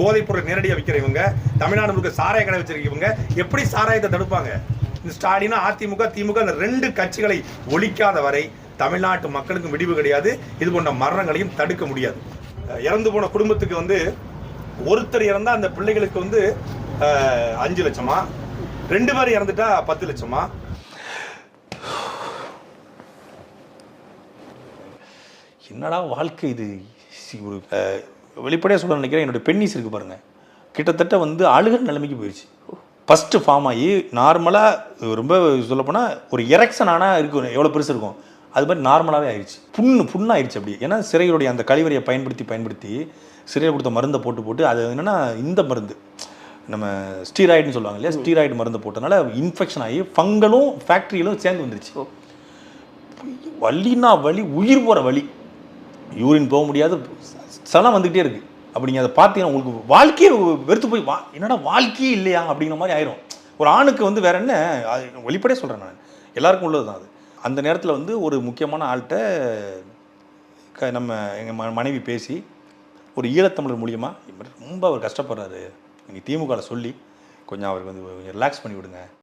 போதைப் பொருள் நேரடியாக விற்கிறவங்க தமிழ்நாடு முழுக்க சாராய கடை வச்சிருக்கவங்க எப்படி சாராயத்தை தடுப்பாங்க? இந்த ஸ்டாலினா அதிமுக திமுக இந்த ரெண்டு கட்சிகளை ஒழிக்காத வரை தமிழ்நாட்டு மக்களுக்கும் விடிவு கிடையாது. இது போன்ற மரணங்களையும் தடுக்க முடியாது. இறந்து போன குடும்பத்துக்கு வந்து ஒருத்தர் இறந்தா அந்த பிள்ளைகளுக்கு வந்து அஞ்சு லட்சமா? ரெண்டு பேர் இறந்துட்டா பத்து லட்சமா? என்னடா வாழ்க்கை இது? ஒரு வெளிப்படையாக சொல்ல நினைக்கிறேன் என்னோட பென்னிஸ் இருக்கு பாருங்க. கிட்டத்தட்ட வந்து அழுகிற நிலைமைக்கு போயிடுச்சு ஃபஸ்ட்டு ஃபார்ம் ஆகி நார்மலாக ரொம்ப சொல்லப்போனால் ஒரு எரெக்ஷன் ஆனால் இருக்கும் எவ்வளோ பெருசு இருக்கும். அது மாதிரி நார்மலாகவே ஆயிடுச்சு புண்ணு புண்ணாயிருச்சு அப்படி. ஏன்னா சிறையுடைய அந்த கழிவறையை பயன்படுத்தி பயன்படுத்தி சிறையில் கொடுத்த மருந்தை போட்டு போட்டு அது என்னென்னா இந்த மருந்து. நம்ம ஸ்டீராய்டுன்னு சொல்லுவாங்க இல்லையா? ஸ்டீராய்டு மருந்து போட்டனால இன்ஃபெக்ஷன் ஆகி ஃபங்கலும் ஃபேக்ட்ரியிலும் சேர்ந்து வந்துருச்சு. வலினா வலி உயிர் போகிற வலி. யூரின் போக முடியாது. சலம் வந்துக்கிட்டே இருக்குது அப்படி நீங்கள் அதை பார்த்தீங்கன்னா உங்களுக்கு வாழ்க்கையே வெறுத்து போய் வா என்னடா வாழ்க்கையே இல்லையா அப்படிங்கிற மாதிரி ஆயிரும். ஒரு ஆணுக்கு வந்து வேற என்ன அது வெளிப்படையாக சொல்கிறேன் நான். எல்லாருக்கும் உள்ளது தான் அது. அந்த நேரத்தில் வந்து ஒரு முக்கியமான ஆள்கிட்ட க நம்ம எங்கள் ம மனைவி பேசி ஒரு ஈழத்தமிழர் மூலியமாக ரொம்ப அவர் கஷ்டப்படுறாரு. நீங்கள் திமுகவில் சொல்லி கொஞ்சம் அவருக்கு வந்து ரிலாக்ஸ் பண்ணி விடுங்க.